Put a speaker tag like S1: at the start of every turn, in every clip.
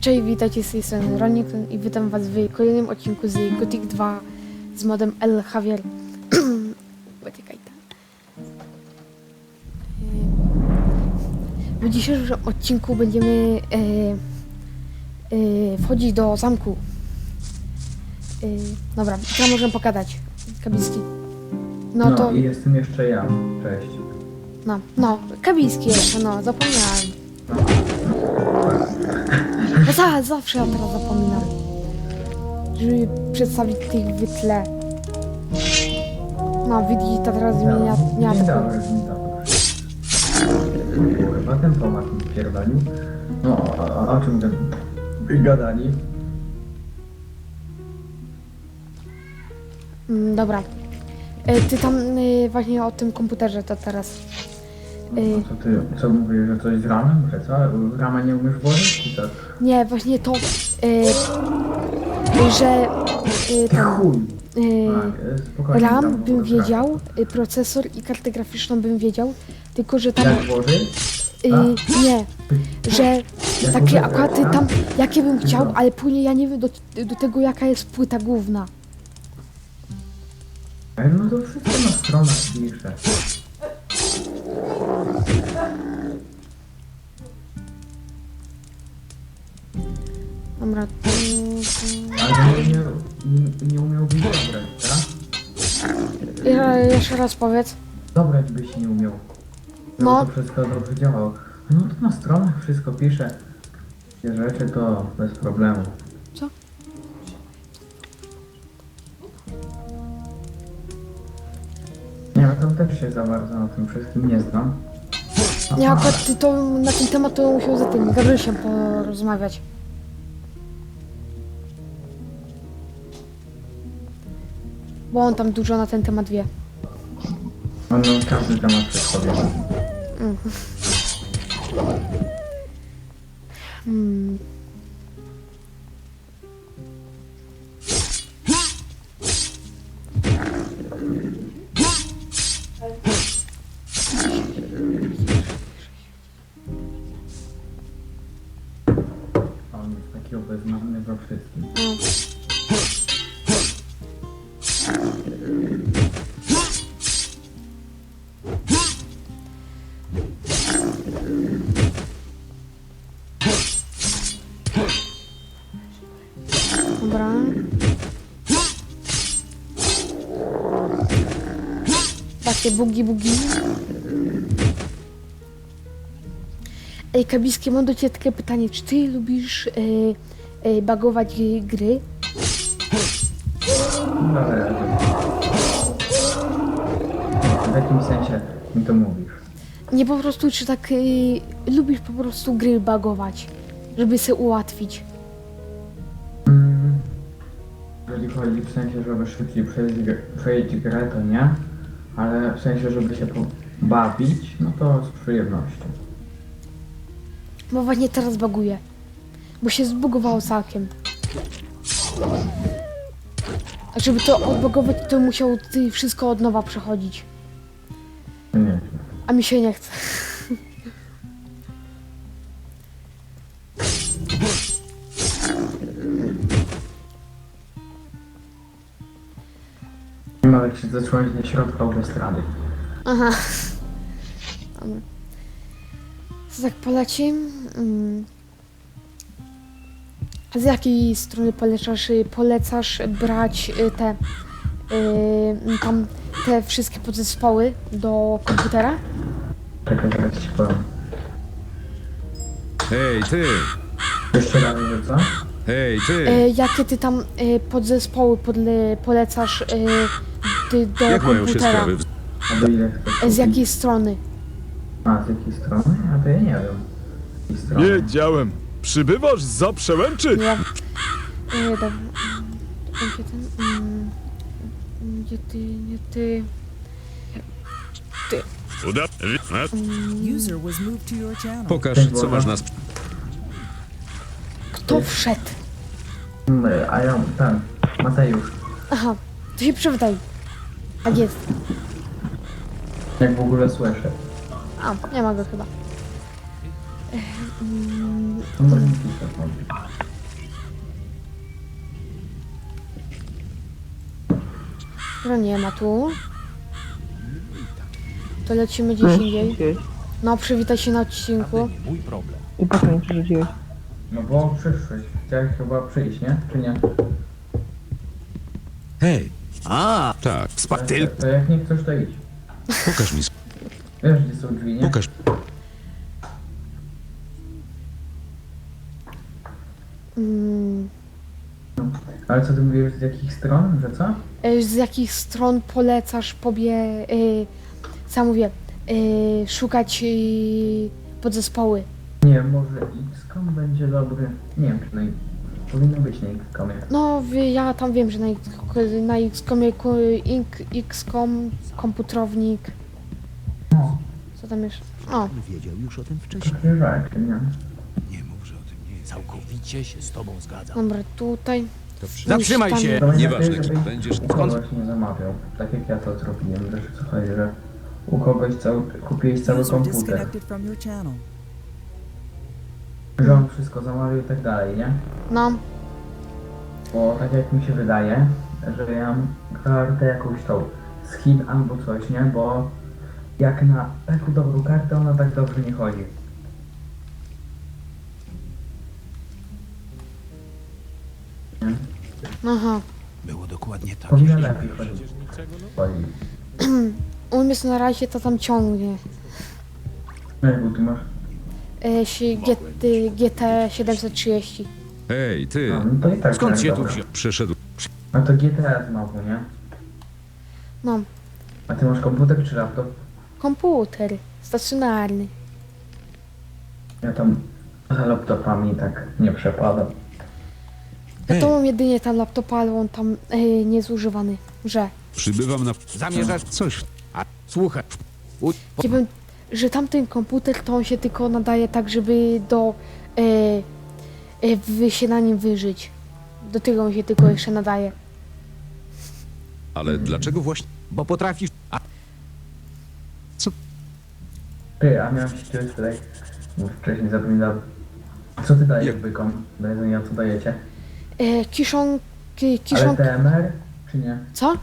S1: Cześć, witajcie z tej strony i witam was w kolejnym odcinku z Gothic 2 z modem El Javier. Poczekaj tam. Yy, W dzisiejszym odcinku będziemy yy, yy, wchodzić do zamku. Yy, dobra, teraz możemy pokazać. Kabiski. No,
S2: No,
S1: to,
S2: i jestem jeszcze ja. Cześć.
S1: no, no, kabiski jeszcze, no, zapomniałem. No za, zawsze ja teraz zapominam. Żeby przedstawić tych w tle. No, widzicie, to teraz zmienia dnia
S2: Dzień dobry, dzień dobry. Kurwa, ten pomad mi pierdolił. No, a, a o czym ten gadali?
S1: Mm, dobra. E, Ty tam y, właśnie o tym komputerze to teraz.
S2: No,
S1: Y,
S2: co ty, co mówisz, że coś z ramem? Że co? Rama nie umiesz włożyć? Czy co?
S1: nie, właśnie to, y, że y,
S2: Ty
S1: tam,
S2: chuj.
S1: y,
S2: A, spokojnie,
S1: RAM
S2: tam
S1: bym
S2: włożę.
S1: wiedział, y, procesor i kartę graficzną bym wiedział, tylko że tam,
S2: Jak włożyć?
S1: y, nie, że takie akurat tam, jakie bym chciał,
S2: No.
S1: ale później ja nie wiem do, do tego jaka jest płyta główna.
S2: Ej, No to wszystko na stronach pisze.
S1: Dobra, to,
S2: Ale nie, nie, nie umiałbyś dobrać, tak?
S1: Je- jeszcze raz powiedz.
S2: Dobrać byś nie umiał.
S1: No.
S2: to wszystko dobrze działało. No to na stronach wszystko pisze. Te rzeczy to bez problemu.
S1: Co?
S2: Nie, no to też się za bardzo na tym wszystkim nie znam.
S1: Nie, akurat ty to na ten temat to musiał za tym Gabrysiem porozmawiać. Bo on tam dużo na ten temat wie.
S2: On no, każdy temat przed sobie.
S1: Hmm. Dobra. Takie bugi bugi. Ej, Kabiskie, mam do Ciebie takie pytanie. Czy Ty lubisz e, e, bagować gry?
S2: No, ale... W jakim sensie mi to mówisz?
S1: Nie po prostu, czy tak e, lubisz po prostu gry bagować, żeby sobie ułatwić?
S2: Chodzi w sensie, żeby szybciej przejść, przejść grę, to nie. Ale w sensie, żeby się bawić, no to z przyjemnością.
S1: Bo właśnie teraz baguję. Bo się zbugowało całkiem. A żeby to odbagować, to musiał ty wszystko od nowa przechodzić.
S2: Nie.
S1: A mi się nie chce.
S2: Się zacząć na środka autostrady.
S1: Aha. Dobra. Co tak poleci? Mm. A z jakiej strony polecasz, y, polecasz brać y, te y, tam te wszystkie podzespoły do komputera?
S2: Czekaj, zaraz ci powiem.
S3: Hej, ty!
S2: Jeszcze raz, że co?
S3: Hej, ty!
S1: Y, jakie ty tam y, podzespoły podle, polecasz y, ty do
S3: Jak mają się
S1: komputera?
S3: sprawy? w-
S2: A do ile chcesz?
S1: Z jakiej strony?
S2: A, z jakiej strony? A to ja nie wiem. Z jakiej strony?
S4: Wiedziałem. Przybywasz za przełęczy?
S1: Nie. Y, dobra. Gdzie ten? Mm, gdzie ty, nie ty.
S4: Uda...
S5: User was moved to your channel.
S3: Pokaż, co masz na
S1: Kto wszedł?
S2: My, a ja, ten, Mateusz.
S1: Aha, to się przywitaj. Tak jest.
S2: Jak w ogóle słyszę.
S1: A, nie ma go chyba. Mm,
S2: To może nie
S1: no nie ma tu. To lecimy gdzieś indziej. No, przywitaj się na odcinku.
S3: I po co nie przerzuciłeś?
S2: No bo przyszłeś. Chciałeś chyba przyjść, nie? Czy nie?
S6: Hej! A, tak, spa...
S2: To, jak nie chcesz, to idź.
S6: Pokaż mi,
S2: Wiesz, gdzie są drzwi, nie?
S6: pokaż...
S1: Mm,
S2: Ale co ty mówisz, z jakich stron, że co?
S1: e, z jakich stron polecasz pobie... Y, co mówię? Y, szukać y, podzespoły.
S2: Nie, może XCOM będzie dobry. Nie wiem, czy na... Powinno być na XCOMie.
S1: No, wy- ja tam wiem, że na, X- na XCOMie ku- Ink- XCOM, komputrownik.
S2: No,
S1: Co tam jeszcze? O,
S7: Wiedział już o tym wcześniej.
S2: rzeczy, nie?
S7: Nie mów, że o tym nie jest. Całkowicie się z tobą zgadzam.
S1: dobra, tutaj.
S6: Zatrzymaj
S1: Tam-
S6: się!
S2: To będzie
S6: Nieważne,
S2: lepiej,
S6: kim
S2: żebyś
S6: będziesz.
S2: U
S6: Skąd?
S2: kogoś nie zamawiał. Tak jak ja to zrobiłem, wiesz o co chodzi, że u kogoś cały, kupiłeś cały
S5: User
S2: komputer.
S5: disconnected from your channel.
S2: Że on wszystko zamawiał i tak dalej, nie?
S1: No,
S2: Bo tak jak mi się wydaje, że ja mam kartę jakąś tą z Chin albo coś, nie? Bo jak na taką dobrą kartę ona tak dobrze nie chodzi. Nie?
S1: aha.
S7: Było dokładnie tak.
S2: Powinna
S7: jak
S2: lepiej chodzić. Chodzi.
S1: Umysł na razie to tam ciągnie.
S2: No jak ty masz?
S1: E, si- GT, GT 730.
S6: Hej, ty!
S2: No, no to i tak
S6: Skąd
S2: tak
S6: się tu
S2: dobra.
S6: wziął? Przeszedł...
S2: No to GTA znowu, nie?
S1: No,
S2: A ty masz komputer czy laptop?
S1: komputer stacjonarny.
S2: Ja tam za laptopami tak nie przepadam.
S1: Ja
S6: Hej.
S1: to mam jedynie tam laptopa, ale on tam e, nie jest używany. Że.
S6: Przybywam na...
S7: Zamierzasz?
S6: Coś...
S7: Słuchaj. U... Po...
S1: Gdybym, że tamten komputer to on się tylko nadaje tak, żeby do. E, e, wy się na nim wyżyć. Do tego on się tylko jeszcze nadaje.
S6: Ale dlaczego właśnie...
S7: Bo potrafisz... A...
S2: Ty, a miałem się ciebie tutaj, bo wcześniej zapominałem. Co ty dajesz
S6: Jak-
S2: bykom? Do jedzenia co dajecie?
S1: E, kiszonki.
S2: Ale
S1: Kiszonk.
S2: TMR czy nie?
S1: Co?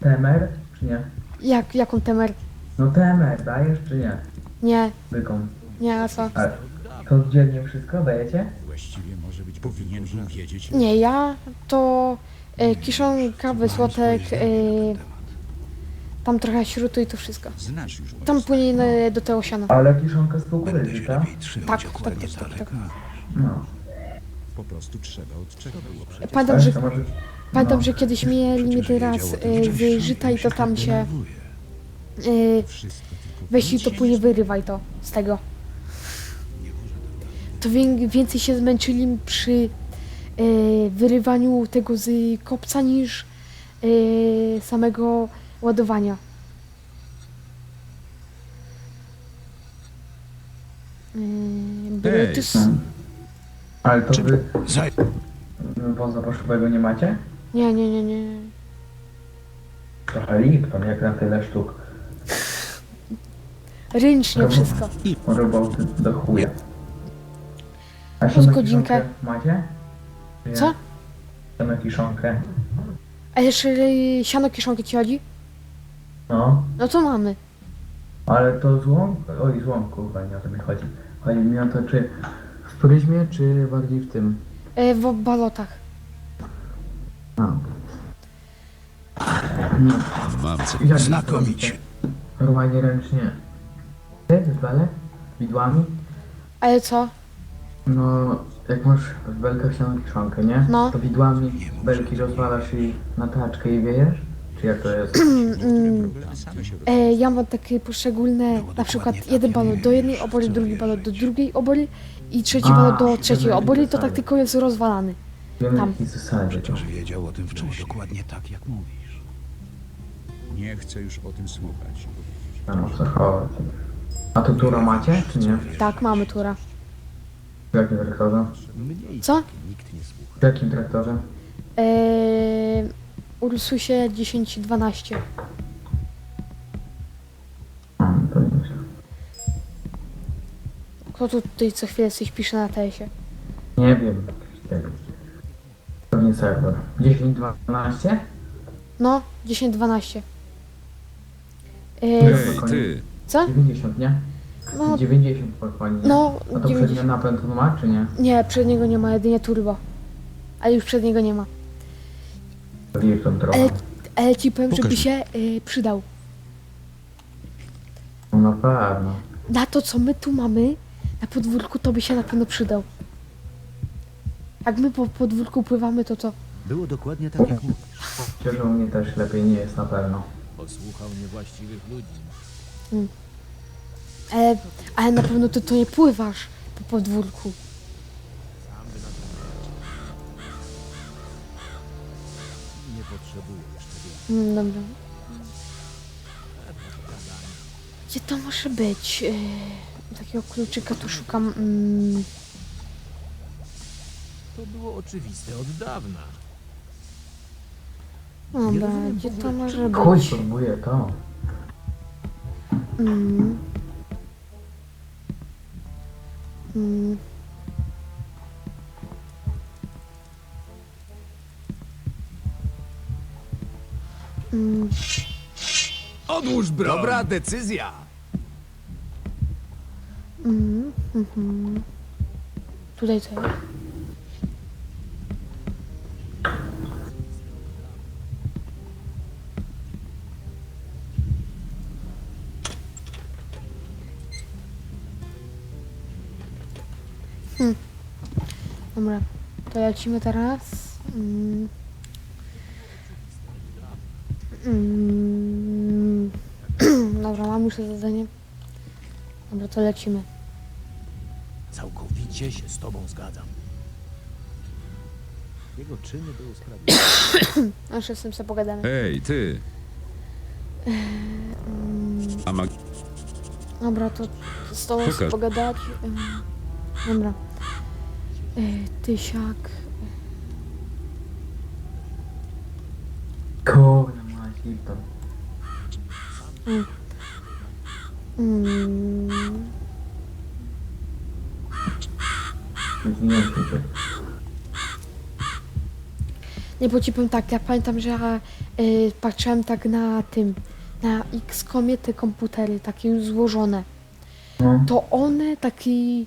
S2: TMR czy nie?
S1: Jak, jaką temer?
S2: No TMR dajesz czy nie?
S1: Nie,
S2: Bykom.
S1: nie, a co?
S2: Ale to dziennie wszystko dajecie?
S7: Właściwie może być powinienem wiedzieć.
S1: Nie, ja to e, kiszonka, wysłotek, e, tam trochę śrutu i to wszystko.
S7: Znasz już
S1: Tam płynie e, do tego siana.
S2: Ale kiszonka z kukurydzy, tak?
S1: Tak, tak, tak, tak, tak.
S2: No.
S7: Po prostu trzeba od czego było przecież.
S1: Pamiętam,
S2: Ale
S1: że,
S2: to może...
S1: pamiętam,
S2: no.
S1: że kiedyś mieli mi teraz e, z żyta i to tam się
S7: Tylko
S1: weź i to później wyrywaj to z tego. To wię- więcej się zmęczyli przy e, wyrywaniu tego z kopca niż e, samego ładowania. Bluetooth.
S2: No. Ale to wy
S7: Zaj...
S2: woza poszczególnego nie macie?
S1: Nie, nie, nie, nie.
S2: Trochę Lipton, jak na tyle sztuk.
S1: Ręcznie wszystko.
S2: Roboty do chuja. A
S1: Plus
S2: się
S1: godzinkę.
S2: macie? Nie?
S1: Co?
S2: Siano kiszonkę.
S1: A jeszcze e, siano kieszonki ci chodzi?
S2: No.
S1: No to mamy.
S2: Ale to złom? Oj, złom, kurwa, nie o to mi chodzi. Chodzi mi o to, czy w pryzmie, czy bardziej w tym?
S1: E, w balotach.
S2: A. No,
S6: Mam
S7: Znakomicie.
S2: Normalnie ręcznie. Ty, zwale? Widłami?
S1: Ale co?
S2: No, jak masz w belkach siano kiszonkę, nie?
S1: No.
S2: To widłami belki rozwalasz i na taczkę i wiejesz? Czy jak to jest?
S1: Mm, e, ja mam takie poszczególne, na przykład jeden balot do jednej obory, drugi balot do drugiej obory i trzeci
S2: A,
S1: balot do trzeciej
S2: wiem,
S1: obory, to tak tylko jest rozwalany.
S2: Wiem
S1: Tam.
S2: w jakiej zasadzie.
S7: Przecież wiedział o tym wcześniej. dokładnie tak, jak mówisz. Nie chcę już o tym słuchać.
S2: Tam co chodzi. A to turo macie, czy nie?
S1: Tak, mamy tura.
S2: W jakim traktorze?
S1: Co?
S2: W jakim traktorze?
S1: E, Ursusie 10-12.
S2: A, to nie wiem.
S1: Kto tu tutaj co chwilę coś pisze na TS-ie?
S2: Nie wiem. Tego. Pewnie serwer. 10, 12?
S1: No, 10-12. Yy,
S6: Ej, ty!
S1: Co?
S2: 90, nie?
S1: No,
S2: 90 dokładnie.
S1: no,
S2: A to przednio
S1: 90.
S2: napęd on ma, czy nie?
S1: Nie, przedniego nie ma, jedynie turbo. Ale już przedniego nie ma.
S2: Trochę.
S1: Ale, ale ci powiem, żeby
S6: Pokaż.
S1: się y, przydał.
S2: No na pewno.
S1: Na to, co my tu mamy, na podwórku, to by się na pewno przydał. Jak my po podwórku pływamy, to co?
S7: Było dokładnie tak, jak mówisz.
S2: U mnie też lepiej nie jest na pewno.
S8: Posłuchał niewłaściwych ludzi.
S1: Ale, ale na pewno ty to nie pływasz po podwórku.
S8: Nie potrzebujesz tego.
S1: Mm, dobra. Gdzie to może być? Yy, takiego kluczyka tu szukam. Mm,
S8: To było oczywiste od dawna.
S1: dobra, gdzie to może
S2: Chuj,
S1: być?
S2: próbuję to.
S1: Mm. Mm. Mm.
S4: Odłóż broń!
S8: Dobra decyzja!
S1: Mm. Mhm. Tutaj co? jest? Dobra, to lecimy teraz. Mm. Mm. Dobra, mam już to zadanie. Dobra, to lecimy.
S8: Całkowicie się z tobą zgadzam. Jego czyny były sprawiedliwe.
S1: Aż jestem sobie pogadamy.
S6: Ej, ty! A mag...
S1: Dobra, to z tobą sobie
S6: Pokaż.
S1: pogadać. Ym, Dobra. Y, Tysiak.
S2: Kurde, ma.
S1: Mm,
S2: Nie wiem,
S1: nie, bo ci powiem tak, ja pamiętam, że ja y, patrzyłem tak na tym, na X-komie te komputery, takie już złożone.
S2: No.
S1: To one taki,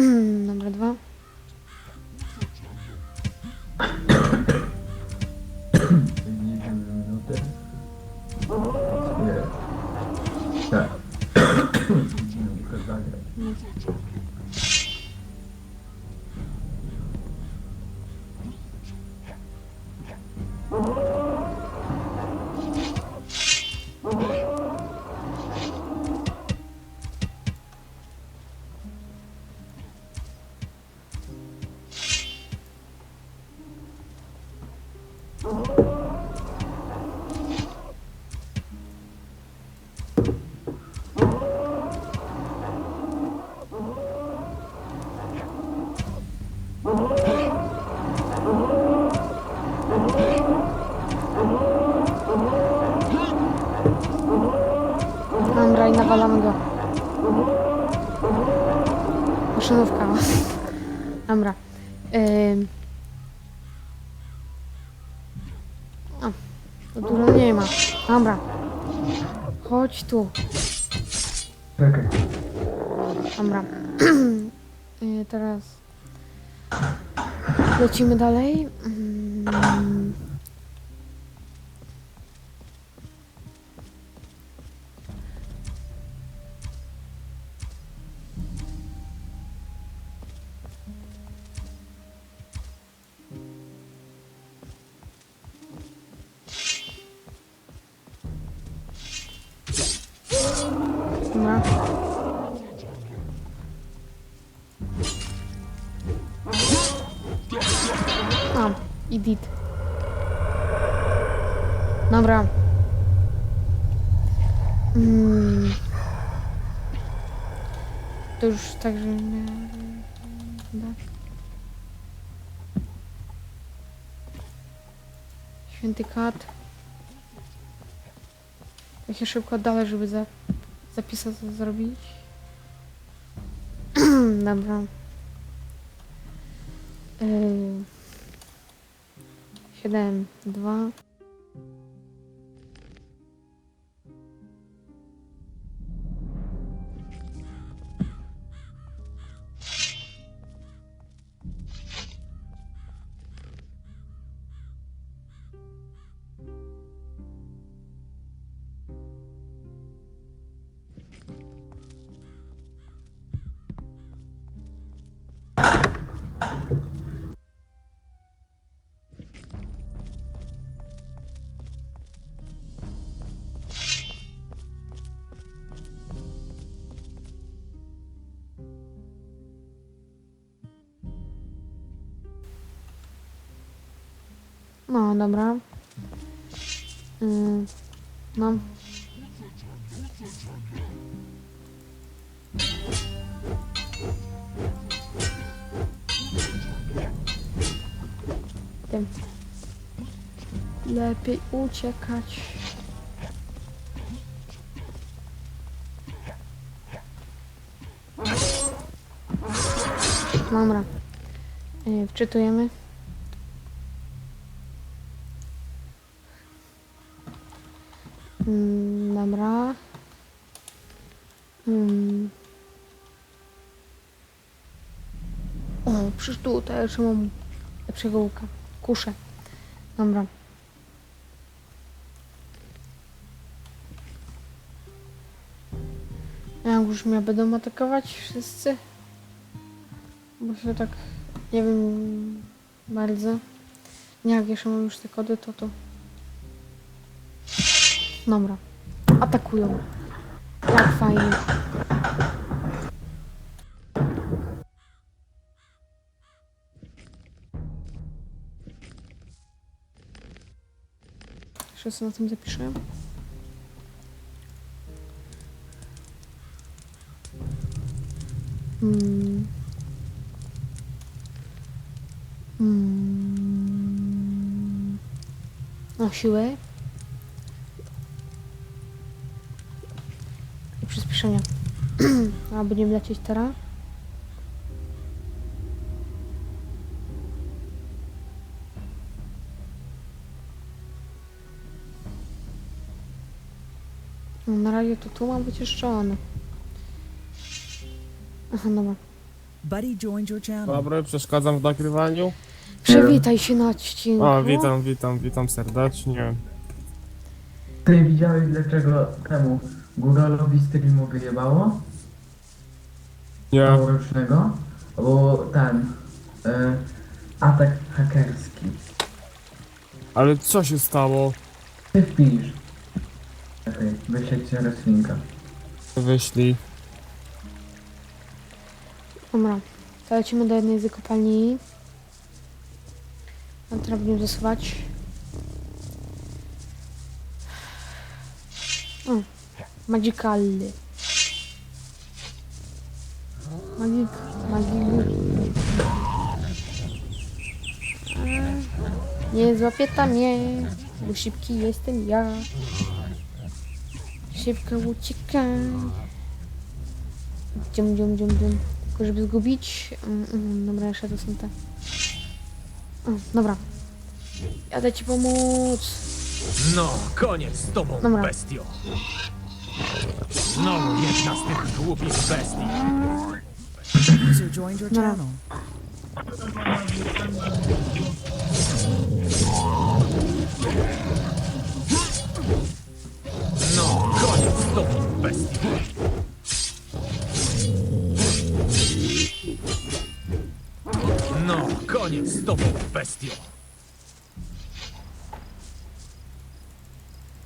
S1: Номер два. Так. Dobra, i nawalamy go. Maszynówka. Dobra. Ym. A, to dużo nie ma. Dobra. Chodź tu.
S2: Czekaj.
S1: Dobra. Y, teraz lecimy dalej. Mm. Edit. Dobra. Mm. To już tak, że nie... Święty kat. Jak się szybko dalej, żeby za, zapisać, co zrobić. Dobra. Yy. Кидаємо два. No, dobra. Yy, no. Tym. Lepiej uciekać. Dobra. Yy, wczytujemy. Mm, dobra. Mm. O, przecież tutaj jeszcze mam lepszego łuka. Kuszę. Dobra. Jak już mnie będą atakować wszyscy? Bo się tak nie wiem bardzo. Nie, jak jeszcze mam już te kody, to to. Dobra. Atakują. Jak fajnie. Jeszcze sobie na tym zapiszę. Hmm. Hmm. Na siłę. Przyspieszenia. A będziemy lecieć teraz. No, Na razie to tu ma być jeszcze on. Aha, dobra.
S5: Buddy joined your channel.
S9: Dobry, przeszkadzam w nagrywaniu.
S1: Przywitaj się na odcinku.
S9: O, witam, witam, witam serdecznie.
S2: Ty widziałeś dlaczego temu Góralowi streamu wyjebało?
S9: Nie,
S2: Noworocznego? Bo ten... Y, atak hakerski.
S9: ale co się stało?
S2: Ty wpisz. Czekaj, wyślę ci zaraz linka.
S9: Wyślij.
S1: Dobra. To lecimy do jednej z kopalni. A teraz będziemy zasuwać. O, magikalny. Magik, magik. Nie złapie tam mnie, bo szybki jestem ja. Szybko uciekaj. Dzium, dzium, dzium, dzium. Tylko żeby zgubić. Mm, mm, dobra, jeszcze to są te. O, dobra. Jadę ci pomóc.
S8: No, koniec z tobą,
S1: Dobra.
S8: bestio. Znowu jedna z tych głupich bestii.
S5: User joined your
S1: No.
S5: channel.
S8: No, koniec z. No, koniec z tobą, bestio.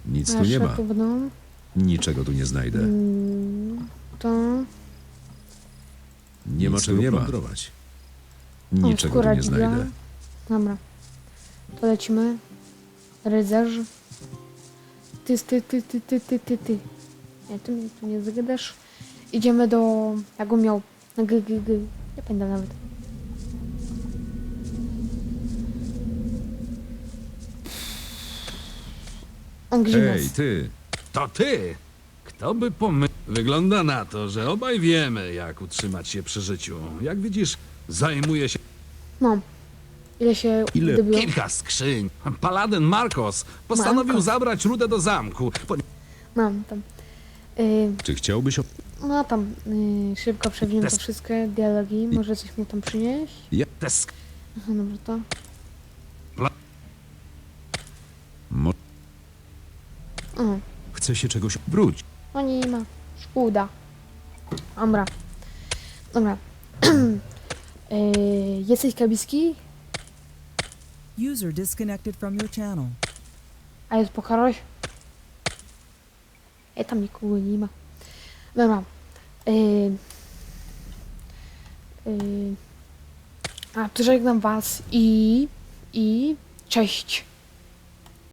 S6: Nic tu nie ma.
S1: będą.
S6: Niczego tu nie znajdę.
S1: Mm, to.
S6: Nie ma
S7: Nic
S6: czego
S7: nie ma.
S6: plądrować.
S1: O,
S6: Niczego tu
S1: skóra
S6: nie
S1: dzida.
S6: znajdę.
S1: Dobra. To lecimy. Rycerz. Ty, ty, ty, ty, ty, ty, ty, ty. Nie, ty mnie tu nie zagadasz. Idziemy do... Jak on miał? Na g, g, g. Nie pamiętam nawet. On grzmi
S8: Hej,
S1: nas.
S8: ty!
S6: To ty! Kto by pomyślał? Wygląda na to, że obaj wiemy, jak utrzymać się przy życiu. Jak widzisz, zajmuję się
S1: No. Ile się
S8: Ile?
S6: kilka skrzyń. Paladyn Marcos postanowił
S1: Marcos.
S6: zabrać rudę do zamku. Po...
S1: Mam tam. Y,
S8: Czy chciałbyś... O...
S1: no tam y, szybko przewinę to
S6: Test-
S1: wszystkie dialogi. Może coś mu tam przynieść?
S6: Te sk...
S1: Aha, dobra to.
S8: Mo...
S1: O,
S8: Chce się czegoś... Wróć!
S1: no nie ma. Szkoda. Dobra. Dobra. y, jesteś kabiski?
S5: User disconnected from your channel.
S1: A jest pokarłeś? E, tam nikogo nie ma. Dobra. Y, y, a, to żegnam was i... i... cześć.